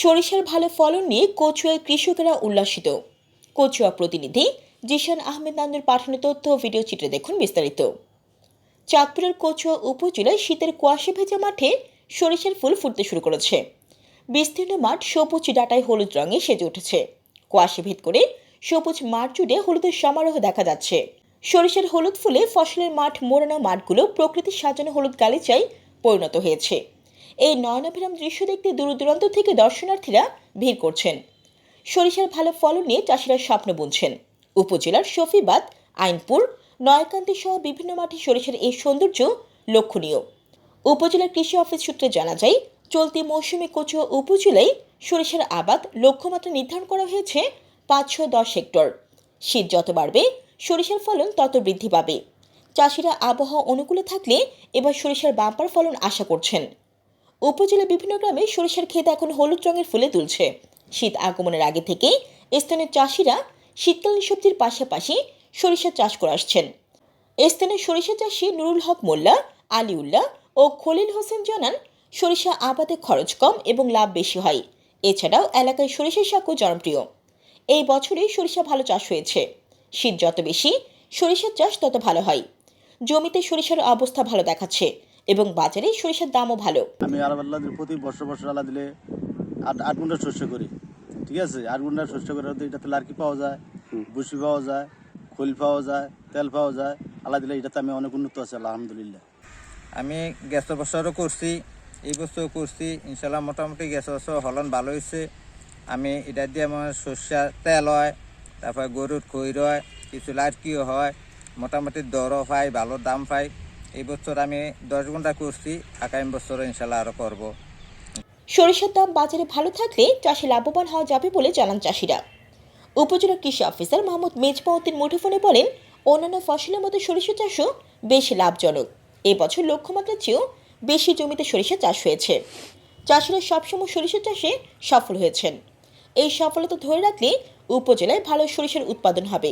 সরিষার ভালো ফলন নিয়ে কচুয়ায় কৃষকেরা উল্লাসিত। কচুয়া প্রতিনিধি জিশান আহমেদ নান্দুর পাঠানো তথ্য ভিডিও চিত্রে দেখুন বিস্তারিত। চাঁদপুরের কচুয়া উপজেলায় শীতের কুয়াশে ভেজা মাঠে সরিষার ফুল ফুটতে শুরু করেছে। বিস্তীর্ণ মাঠ সবুজ ডাটায় হলুদ রঙে সেজে উঠেছে। কুয়াশে ভেদ করে সবুজ মাঠ জুড়ে হলুদের সমারোহ দেখা যাচ্ছে। সরিষার হলুদ ফুলে ফসলের মাঠ মোড়ানো মাঠগুলো প্রকৃতির সাজানো হলুদ গালিচায় পরিণত হয়েছে। এই নয়নাভিরাম দৃশ্য দেখতে দূর দূরান্ত থেকে দর্শনার্থীরা ভিড় করছেন। সরিষার ভালো ফলন নিয়ে চাষিরা স্বপ্ন বুনছেন। উপজেলার শফিবাদ, আইনপুর, নয়াকান্তি সহ বিভিন্ন মাঠে সরিষার এই সৌন্দর্য লক্ষণীয়। উপজেলার কৃষি অফিস সূত্রে জানা যায়, চলতি মৌসুমে কচুয়া উপজেলায় সরিষার আবাদ লক্ষ্যমাত্রা নির্ধারণ করা হয়েছে পাঁচশো দশ হেক্টর। শীত যত বাড়বে, সরিষার ফলন তত বৃদ্ধি পাবে। চাষিরা আবহাওয়া অনুকূলে থাকলে এবার সরিষার বাম্পার ফলন আশা করছেন। উপজেলার বিভিন্ন গ্রামে সরিষার ক্ষেত এখন হলুদ রঙের ফুলে তুলছে। শীত আগমনের আগে থেকে স্থানীয় চাষিরা শীতকালীন সবজির পাশাপাশি সরিষা চাষ করে আসছেন। স্থানীয় সরিষা চাষি নুরুল হক মোল্লা, আলিউল্লাহ ও খলিল হোসেন জানান, সরিষা আবাদে খরচ কম এবং লাভ বেশি হয়। এছাড়াও এলাকায় সরিষার শাকও জনপ্রিয়। এই বছরে সরিষা ভালো চাষ হয়েছে। শীত যত বেশি, সরিষার চাষ তত ভালো হয়। জমিতে সরিষার অবস্থা ভালো দেখাচ্ছে। এবং বাজারে সরিষার দামও ভালো। আমি আল্লাহ প্রতি বছর বছর আল্লাহ দিলে আট আট গুণটা শস্য করি। ঠিক আছে? আট গুণটা শস্য করে হতে এটাতে লার্কি পাওয়া যায় বুসি পাওয়া যায় খোল পাওয়া যায় তেল পাওয়া যায়। আল্লাহ দিলে এটাতে আমি অনেক উন্নত আছি আলহামদুলিল্লাহ। আমি গ্যাস বছরও করছি এই বছরও করছি। ইনশাল্লাহ মোটামুটি গ্যাস বছর ফলন ভালো হয়েছে। আমি এটা দিয়ে আমার সর্ষার তেল হয় তারপরে গরুর খৈর হয় কিছু লাটকিও হয় মোটামুটি দরও পাই ভালো দাম পাই। এই বছর আমি দশ ঘণ্টা করছি, আগামী বছর ইনশাল্লাহ আরও করব। সরিষার দাম বাজারে ভালো থাকলে চাষে লাভবান হওয়া যাবে বলে জানান চাষিরা। উপজেলা কৃষি অফিসার মোহাম্মদ মেজবাউদ্দিন মুঠোফোনে বলেন, অন্যান্য ফসলের মতো সরিষা চাষও বেশ লাভজনক। এবছর লক্ষ্যমাত্রার চেয়েও বেশি জমিতে সরিষা চাষ হয়েছে। চাষিরা সবসময় সরিষা চাষে সফল হয়েছেন। এই সফলতা ধরে রাখলে উপজেলায় ভালো সরিষার উৎপাদন হবে।